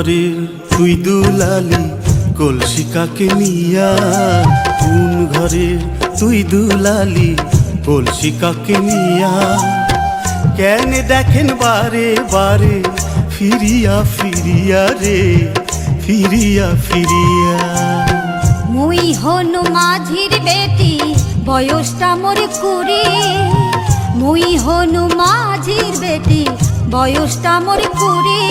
ঘরের তুই দুলালি কলসি কাকে নিয়া? কোন ঘরের তুই দুলালি কলসি কাকে নিয়া? কেন দেখেন বারে বারে ফিরিয়া ফিরিয়া রে, ফিরিয়া ফিরিয়া? মুই হনু মাঝির বেটি, বয়সটা মোর কুড়ি। মুই হনু মাঝির বেটি, বয়সটা মোর কুড়ি।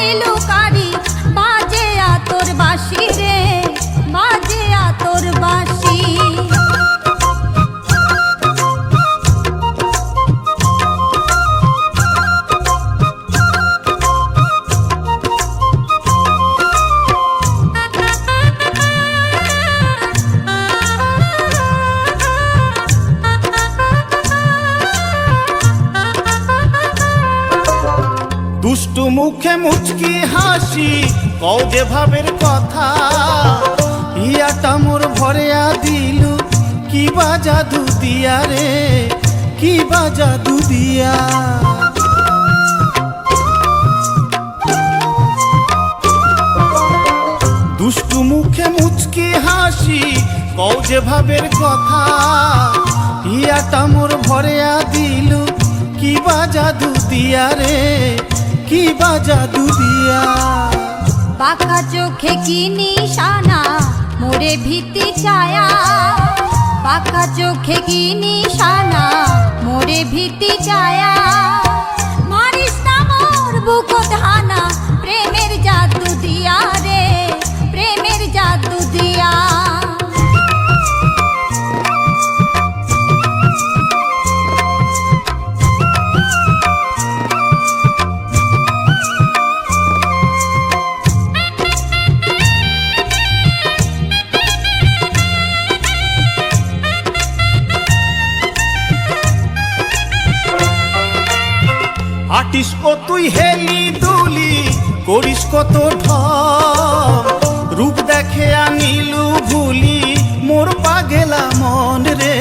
মোর নীলু কারি বাজে আতর বাসি মুখে মুচকি হাসি, কও যে ভাবের কথা। ইয়াটা মোর ভরিয়া দিল কি বা জাদু দিয়া রে, কি বা জাদু দিয়া। দুষ্টু মুখে মুচকি হাসি, কও যে ভাবের কথা। ইয়াটা মোর ভরিয়া দিল কি বা জাদু দিয়া রে কি বাজা দুদিয়া? বাঁকা চোখে কি নিশানা, মোরে ভীতি ছায়া? বাঁকা চোখে কি নিশানা, মোরে ভীতি ছায়া? হাটিস কো তুই হেলি দুলি, করিস কত ঢপ রূপ দেখে আনিলু ভুলি মোর পাগেলা মন রে,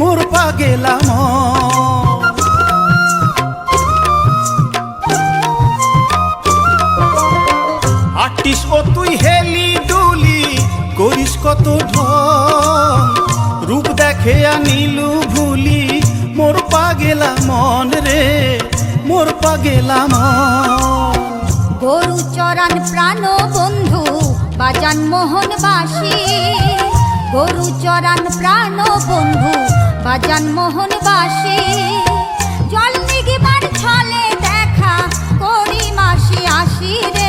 মোর পাগেলা মন। হাটিস ও তুই হেলি দুলি, করিস কত রূপ দেখে আনিলু ভুলি মোর পাগেলা মন রে। মোর পাগেলাম। গরু চরান প্রাণ বন্ধু, বাজান মোহন বাসি গরু চরান প্রাণ বন্ধু, বাজান মোহন বাসি জল নিগিবার ছলে দেখা করি মাসি আসি রে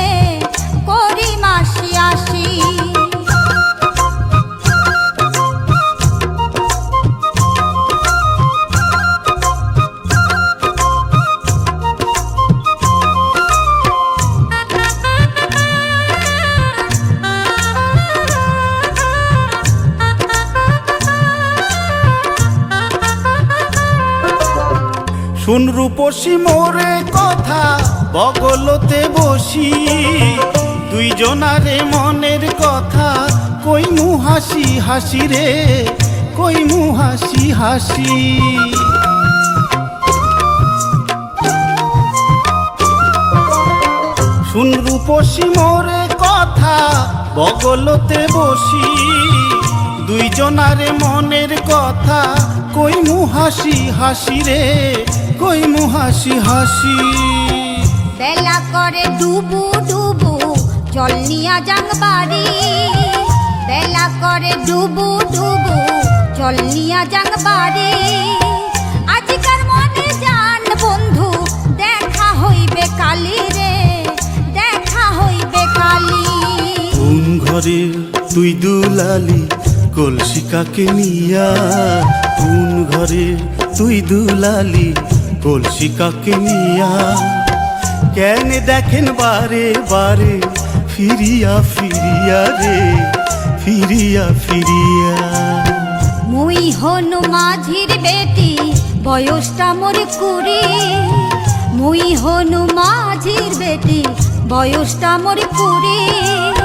শুন রূপসী মোরে কথা, বগলতে বসি। দুইজনারে মনের কথা, কই মু হাসি হাসি রে, কই মু হাসি হাসি। শুন রূপসী মোরে কথা, বগলতে বসি। দুইজনারে মনের কথা কই মু হাসি হাসি রে কই মু হাসি হাসি। বেলা করে ডুবু ডুবু জল নিয়া যাং বাড়ি। বেলা করে ডুবু ডুবু জল নিয়া যাং বাড়ি। আজকার মনে জান বন্ধু দেখা হইবে কালি রে দেখা হইবে কালি। ঘরে তুই দুলালি? কলসি কাকে নিয়া কোন ঘরে তুই দুলালি? কলসি কাকে নিয়া কেন দেখেন বারে বারে ফিরিয়া ফিরিয়া রে? ফিরিয়া ফিরিয়া। মুই হনু মাঝির বেটি, বয়সটা মোর কুড়ি। মুই হনু মাঝির বেটি, বয়সটা মোর কুড়ি।